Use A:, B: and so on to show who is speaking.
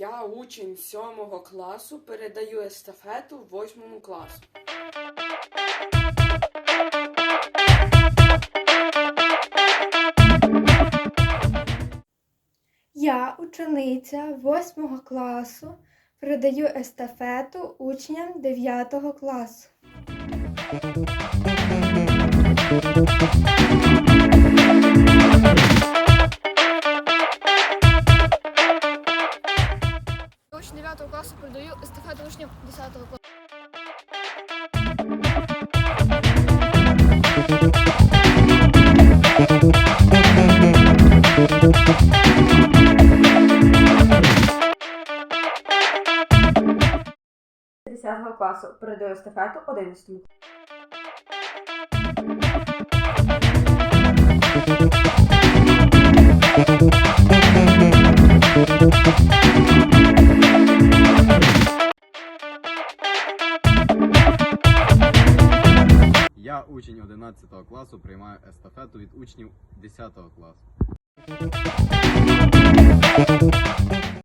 A: Я учень сьомого класу, передаю естафету восьмому класу.
B: Я, учениця 8 класу, передаю естафету учням 9 класу.
C: Учень 9 класу передаю естафету учням 10 класу.
D: класу передаю естафету 11
E: Я учень 11 класу, приймаю естафету від учнів 10 класу.